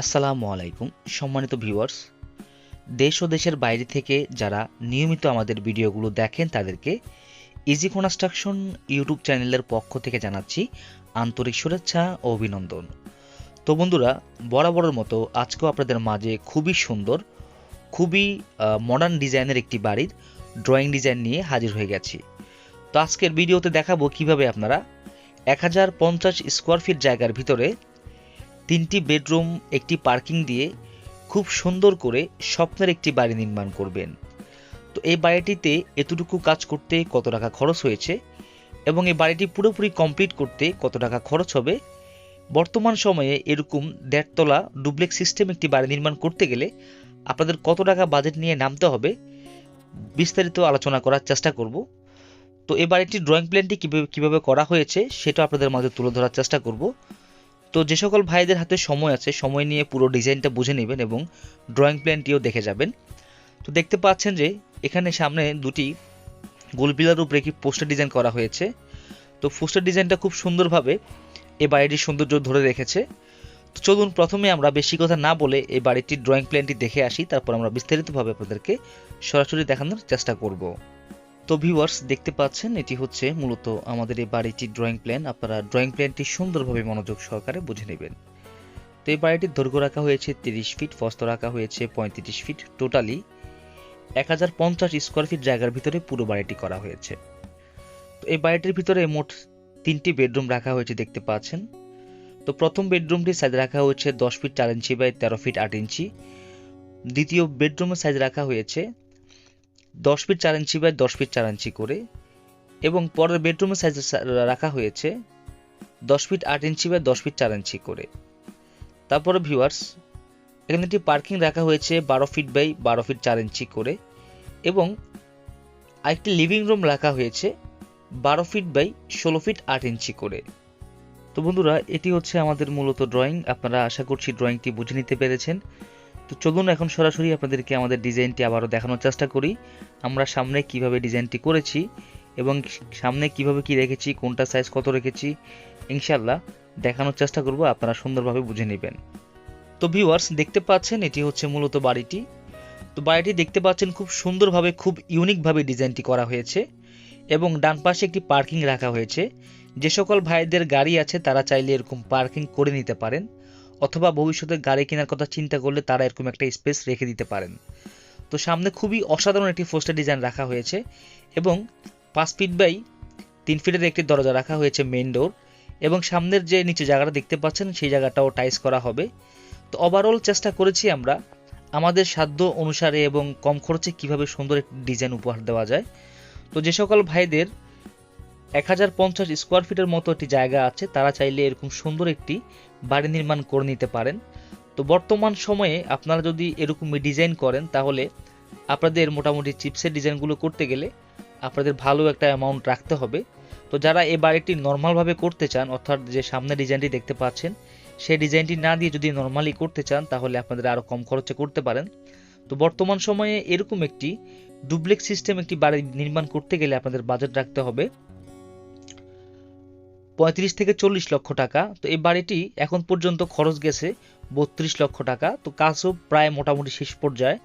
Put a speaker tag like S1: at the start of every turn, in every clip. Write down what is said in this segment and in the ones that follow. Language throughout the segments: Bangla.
S1: আসসালামু আলাইকুম, সম্মানিত ভিউয়ার্স। দেশ ও দেশের বাইরে থেকে যারা নিয়মিত আমাদের ভিডিওগুলো দেখেন, তাদেরকে ইজি কনস্ট্রাকশন ইউটিউব চ্যানেলের পক্ষ থেকে জানাচ্ছি আন্তরিক শুভেচ্ছা ও অভিনন্দন। তো বন্ধুরা, বরাবরের মতো আজকেও আপনাদের মাঝে খুবই সুন্দর, খুবই মডার্ন ডিজাইনের একটি বাড়ির ড্রয়িং ডিজাইন নিয়ে হাজির হয়ে গেছি। তো আজকের ভিডিওতে দেখাবো কীভাবে আপনারা এক হাজার পঞ্চাশ স্কোয়ার ফিট জায়গার ভিতরে তিনটি বেডরুম, একটি পার্কিং দিয়ে খুব সুন্দর করে স্বপ্নের একটি বাড়ি নির্মাণ করবেন। তো এই বাড়িটিতে এতটুকু কাজ করতে কত টাকা খরচ হয়েছে এবং এই বাড়িটি পুরোপুরি কমপ্লিট করতে কত টাকা খরচ হবে? বর্তমান সময়ে এরকম দেড়তলা ডুপ্লেক্স সিস্টেম একটি বাড়ি নির্মাণ করতে গেলে আপনাদের কত টাকা বাজেট নিয়ে নামতে হবে বিস্তারিত আলোচনা করার চেষ্টা করব। তো এ বাড়িটির ড্রয়িং প্ল্যানটি কীভাবে কীভাবে করা হয়েছে সেটা আপনাদের মাঝে তুলে ধরার চেষ্টা করব। তো যে সকল ভাইদের হাতে সময় আছে, সময় নিয়ে পুরো ডিজাইনটা বুঝে নেবেন এবং ড্রয়িং প্ল্যানটিও দেখে যাবেন। তো দেখতে পাচ্ছেন যে, এখানে সামনে দুটি গোল পিলার উপরে কি পোস্টার ডিজাইন করা হয়েছে। তো পোস্টার ডিজাইনটা খুব সুন্দরভাবে এই বাড়িটির সৌন্দর্য ধরে রেখেছে। তো চলুন প্রথমে আমরা বেশি কথা না বলে এই বাড়িটির ড্রয়িং প্ল্যানটি দেখে আসি, তারপর আমরা বিস্তারিতভাবে আপনাদেরকে সরাসরি দেখানোর চেষ্টা করব। তো ভিউয়ার্স দেখতে পাচ্ছেন, এটি হচ্ছে মূলত আমাদের এই বাড়িটির ড্রয়িং প্ল্যান আপনারা ড্রয়িং প্ল্যানটি সুন্দরভাবে মনোযোগ সহকারে বুঝে নেবেন। তো এই বাড়িটির দৈর্ঘ্য রাখা হয়েছে তিরিশ ফিট ফস্ত রাখা হয়েছে পঁয়ত্রিশ ফিট টোটালি এক হাজার পঞ্চাশ স্কোয়ার ফিট জায়গার ভিতরে পুরো বাড়িটি করা হয়েছে। তো এই বাড়িটির ভিতরে মোট তিনটি বেডরুম রাখা হয়েছে দেখতে পাচ্ছেন। তো প্রথম বেডরুমটির সাইজ রাখা হয়েছে দশ ফিট চার ইঞ্চি বাই তেরো ফিট আট ইঞ্চি। দ্বিতীয় বেডরুমের সাইজ রাখা হয়েছে দশ ফিট চার ইঞ্চি বাই দশ ফিট চার ইঞ্চি করে এবং পরের বেডরুমের সাইজ রাখা হয়েছে দশ ফিট আট ইঞ্চি বাই দশ ফিট চার ইঞ্চি করে। তারপরে ভিউয়ার্স এখানে একটি পার্কিং রাখা হয়েছে বারো ফিট বাই বারো ফিট চার ইঞ্চি করে এবং আরেকটি লিভিং রুম রাখা হয়েছে বারো ফিট বাই ষোলো ফিট আট ইঞ্চি করে। তো বন্ধুরা, এটি হচ্ছে আমাদের মূলত ড্রয়িং আপনারা আশা করছি ড্রয়িংটি বুঝে নিতে পেরেছেন। তো চলুন এখন সরাসরি আপনাদেরকে আমাদের ডিজাইনটি আবারও দেখানোর চেষ্টা করি। আমরা সামনে কীভাবে ডিজাইনটি করেছি এবং সামনে কীভাবে কি রেখেছি, কোনটা সাইজ কত রেখেছি ইনশাল্লাহ দেখানোর চেষ্টা করব, আপনারা সুন্দরভাবে বুঝে নেবেন। তো ভিউয়ার্স দেখতে পাচ্ছেন এটি হচ্ছে মূলত বাড়িটি। তো বাড়িটি দেখতে পাচ্ছেন খুব সুন্দরভাবে, খুব ইউনিকভাবে ডিজাইনটি করা হয়েছে এবং ডান পাশে একটি পার্কিং রাখা হয়েছে। যে সকল ভাইদের গাড়ি আছে, তারা চাইলে এরকম পার্কিং করে নিতে পারেন। অথবা ভবিষ্যতে গাড়ি কেনার কথা চিন্তা করলে তারা এরকম একটা স্পেস রেখে দিতে পারেন। তো সামনে খুবই অসাধারণ একটি পোস্টার ডিজাইন রাখা হয়েছে এবং পাঁচ ফিট বাই তিন ফিটের একটি দরজা রাখা হয়েছে মেইন ডোর এবং সামনের যে নিচে জায়গাটা দেখতে পাচ্ছেন সেই জায়গাটাও টাইস করা হবে। তো ওভারঅল চেষ্টা করেছি আমরা আমাদের সাধ্য অনুসারে এবং কম খরচে কীভাবে সুন্দর একটি ডিজাইন উপহার দেওয়া যায়। তো যে সকল ভাইদের এক হাজার পঞ্চাশ স্কোয়ার ফিটের মতো একটি জায়গা আছে, তারা চাইলে এরকম সুন্দর একটি বাড়ি নির্মাণ করে নিতে পারেন। তো বর্তমান সময়ে আপনারা যদি এরকমই ডিজাইন করেন, তাহলে আপনাদের মোটামুটি চিপসের ডিজাইনগুলো করতে গেলে আপনাদের ভালো একটা অ্যামাউন্ট রাখতে হবে। তো যারা এই বাড়িটি নর্মালভাবে করতে চান, অর্থাৎ যে সামনে ডিজাইনটি দেখতে পাচ্ছেন, সেই ডিজাইনটি না দিয়ে যদি নর্মালি করতে চান, তাহলে আপনাদের আরও কম খরচে করতে পারেন। তো বর্তমান সময়ে এরকম একটি ডুপ্লেক্স সিস্টেম একটি বাড়ি নির্মাণ করতে গেলে আপনাদের বাজেট রাখতে হবে। পঁয়ত্রিশ থেকে চল্লিশ লক্ষ টাকা। তো এই বাড়িটি এখন পর্যন্ত খরচ গেছে বত্রিশ লক্ষ টাকা। তো কাজও প্রায় মোটামুটি শেষ পর্যায়ে।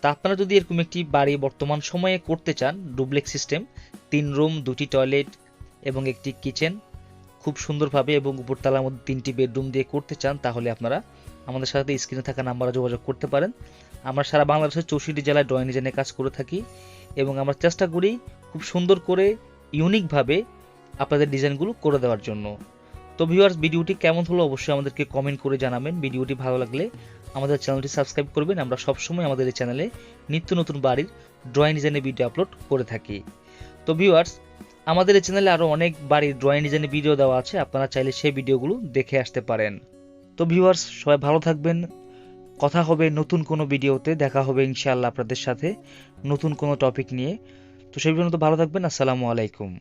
S1: তা আপনারা যদি এরকম একটি বাড়ি বর্তমান সময়ে করতে চান, ডুপ্লেক্স সিস্টেম, তিন রুম, দুটি টয়লেট এবং একটি কিচেন, খুব সুন্দরভাবে এবং উপরতলার মধ্যে তিনটি বেডরুম দিয়ে করতে চান, তাহলে আপনারা আমাদের সাথে স্ক্রিনে থাকা নাম্বারে যোগাযোগ করতে পারেন। আমরা সারা বাংলাদেশের চৌষট্টি জেলায় ড্রয়িং ডিজাইনে কাজ করে থাকি এবং আমরা চেষ্টা করি খুব সুন্দর করে ইউনিকভাবে আপনাদের ডিজাইনগুলো করে দেওয়ার জন্য। তো ভিউয়ার্স ভিডিওটি কেমন হলো অবশ্যই আমাদেরকে কমেন্ট করে জানাবেন। ভিডিওটি ভালো লাগলে আমাদের চ্যানেলটি সাবস্ক্রাইব করবেন। আমরা সবসময় আমাদের এই চ্যানেলে নিত্য নতুন বাড়ির ড্রয়িং ডিজাইনের ভিডিও আপলোড করে থাকি। তো ভিউয়ার্স আমাদের এই চ্যানেলে আরও অনেক বাড়ির ড্রয়িং ডিজাইনের ভিডিও দেওয়া আছে। আপনারা চাইলে সেই ভিডিওগুলো দেখে আসতে পারেন। তো ভিউয়ার্স সবাই ভালো থাকবেন। কথা হবে নতুন কোনো ভিডিওতে দেখা হবে ইনশাআল্লাহ আপনাদের সাথে নতুন কোনো টপিক নিয়ে। তো সেই পর্যন্ত ভালো থাকবেন। আসসালামু আলাইকুম।